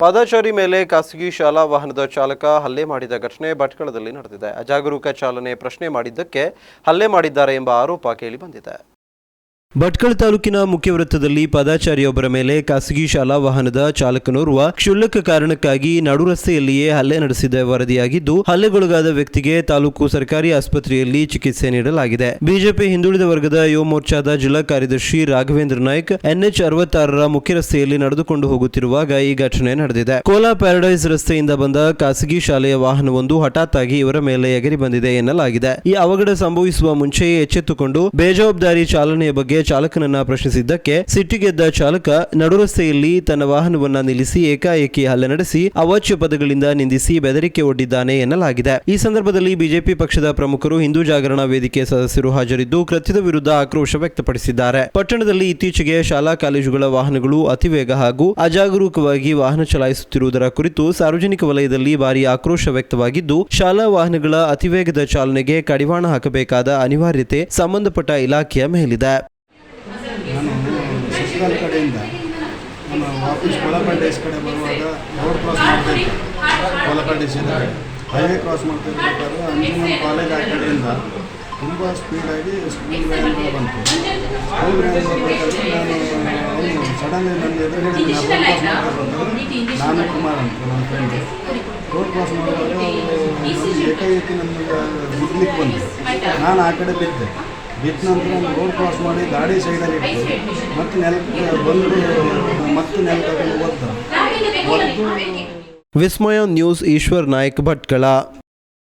ಪಾದಚಾರಿ ಮೇಲೆ ಖಾಸಗಿ ಶಾಲಾ ವಾಹನದ ಚಾಲಕ ಹಲ್ಲೆ ಮಾಡಿದ ಘಟನೆ ಭಟ್ಕಳದಲ್ಲಿ ನಡೆದಿದೆ. ಅಜಾಗರೂಕ ಚಾಲನೆ ಪ್ರಶ್ನೆ ಮಾಡಿದ್ದಕ್ಕೆ ಹಲ್ಲೆ ಮಾಡಿದ್ದಾರೆ ಎಂಬ ಆರೋಪ ಕೇಳಿಬಂದಿದೆ ಭಟ್ಕಳ ತಾಲೂಕಿನ ಮುಖ್ಯ ವೃತ್ತದಲ್ಲಿ ಪದಾಚಾರಿಯೊಬ್ಬರ ಮೇಲೆ ಖಾಸಗಿ ಶಾಲಾ ವಾಹನದ ಚಾಲಕನೋರ್ವ ಕ್ಷುಲ್ಲಕ ಕಾರಣಕ್ಕಾಗಿ ನಡು ರಸ್ತೆಯಲ್ಲಿಯೇ ಹಲ್ಲೆ ನಡೆಸಿದ ವರದಿಯಾಗಿದ್ದು, ಹಲ್ಲೆಗೊಳಗಾದ ವ್ಯಕ್ತಿಗೆ ತಾಲೂಕು ಸರ್ಕಾರಿ ಆಸ್ಪತ್ರೆಯಲ್ಲಿ ಚಿಕಿತ್ಸೆ ನೀಡಲಾಗಿದೆ. ಬಿಜೆಪಿ ಹಿಂದುಳಿದ ವರ್ಗದ ಯುವ ಮೋರ್ಚಾದ ಜಿಲ್ಲಾ ಕಾರ್ಯದರ್ಶಿ ರಾಘವೇಂದ್ರ ನಾಯ್ಕ್, ಎನ್ಎಚ್ ಅರವತ್ತಾರರ ಮುಖ್ಯ ರಸ್ತೆಯಲ್ಲಿ ನಡೆದುಕೊಂಡು ಹೋಗುತ್ತಿರುವಾಗ ಈ ಘಟನೆ ನಡೆದಿದೆ. ಕೋಲಾ ಪ್ಯಾರಡೈಸ್ ರಸ್ತೆಯಿಂದ ಬಂದ ಖಾಸಗಿ ಶಾಲೆಯ ವಾಹನವೊಂದು ಹಠಾತ್ ಆಗಿ ಇವರ ಮೇಲೆ ಎಗರಿ ಬಂದಿದೆ ಎನ್ನಲಾಗಿದೆ. ಈ ಅವಘಡ ಸಂಭವಿಸುವ ಮುಂಚೆಯೇ ಎಚ್ಚೆತ್ತುಕೊಂಡು, ಬೇಜವಾಬ್ದಾರಿ ಚಾಲನೆಯ ಬಗ್ಗೆ ಚಾಲಕನನ್ನ ಪ್ರಶ್ನಿಸಿದ್ದಕ್ಕೆ ಸಿಟ್ಟಿಗೆದ್ದ ಚಾಲಕ ನಡುರಸ್ತೆಯಲ್ಲಿ ತನ್ನ ವಾಹನವನ್ನ ನಿಲ್ಲಿಸಿ ಏಕಾಏಕಿ ಹಲ್ಲೆ ನಡೆಸಿ ಅವಾಚ್ಯ ಪದಗಳಿಂದ ನಿಂದಿಸಿ ಬೆದರಿಕೆ ಒಡ್ಡಿದ್ದಾನೆ ಎನ್ನಲಾಗಿದೆ. ಈ ಸಂದರ್ಭದಲ್ಲಿ ಬಿಜೆಪಿ ಪಕ್ಷದ ಪ್ರಮುಖರು ಹಿಂದೂ ಜಾಗರಣ ವೇದಿಕೆ ಸದಸ್ಯರು ಹಾಜರಿದ್ದು ಕೃತ್ಯದ ವಿರುದ್ಧ ಆಕ್ರೋಶ ವ್ಯಕ್ತಪಡಿಸಿದ್ದಾರೆ. ಪಟ್ಟಣದಲ್ಲಿ ಇತ್ತೀಚೆಗೆ ಶಾಲಾ ಕಾಲೇಜುಗಳ ವಾಹನಗಳು ಅತಿವೇಗ ಹಾಗೂ ಅಜಾಗರೂಕವಾಗಿ ವಾಹನ ಚಲಾಯಿಸುತ್ತಿರುವುದರ ಕುರಿತು ಸಾರ್ವಜನಿಕ ವಲಯದಲ್ಲಿ ಭಾರಿ ಆಕ್ರೋಶ ವ್ಯಕ್ತವಾಗಿದ್ದು, ಶಾಲಾ ವಾಹನಗಳ ಅತಿವೇಗದ ಚಾಲನೆಗೆ ಕಡಿವಾಣ ಹಾಕಬೇಕಾದ ಅನಿವಾರ್ಯತೆ ಸಂಬಂಧಪಟ್ಟ ಇಲಾಖೆಯ ಮೇಲಿದೆ. ಶಶಿಕಾಲ್ ಕಡೆಯಿಂದ ನಮ್ಮ ವಾಪಸ್ ಕೊಲಪಲ್ಡೇಸ್ ಕಡೆ ಬರುವಾಗ ರೋಡ್ ಕ್ರಾಸ್ ಮಾಡ್ತಾ ಇದ್ದೆ. ಕೊಲಪಲ್ಡೇಸ್ ಇದೆ ಹೈವೇ ಕ್ರಾಸ್ ಮಾಡ್ತಾ ಇರ್ಬೇಕಾದ್ರೆ ಅಂಜುಮನ್ ಕಾಲೇಜ್ ಆ ಕಡೆಯಿಂದ ತುಂಬ ಸ್ಪೀಡಾಗಿ ಸ್ಕೂಲ್ ವ್ಯಾನ್ಗಳು ಬಂತು. ಸ್ಕೂಲ್ ವ್ಯಾನ್ ಬರಬೇಕಾದ್ರೆ ನಾನು, ಅವನು ಸಡನ್ಲಿ ನನ್ನ ಎದುರುಗಡೆ ರೋಡ್ ಕ್ರಾಸ್ ಮಾಡಬೇಕಂತಂದ್ರೆ ನಾನು ಕುಮಾರ್ ಅಂತ ನನ್ನ ಫ್ರೆಂಡ್ ರೋಡ್ ಕ್ರಾಸ್ ಮಾಡುವಾಗ ಅವರು ಏಕಾಏಕಿ ನಮಗೆ ಮುಗ್ಲಿಕ್ಕೆ ಬಂತು ನಾನು ಆ ಕಡೆ ಬಿದ್ದೆ. ಬಿದ್ದ ನಂತರ ರೋಡ್ ಕ್ರಾಸ್ ಮಾಡಿ ಗಾಡಿ ಸೈಡಲ್ಲಿ ಇಟ್ಟು ಮತ್ತೆ ನೆಲಕ್ಕೆ ಬಂದು ಮತ್ತೆ ನೆಲಕ್ಕೆ ಒದ್ದ ಒದ್ದು ವಿಸ್ಮಯ ನ್ಯೂಸ್ ಈಶ್ವರ್ ನಾಯಕ್ ಭಟ್ಕಳ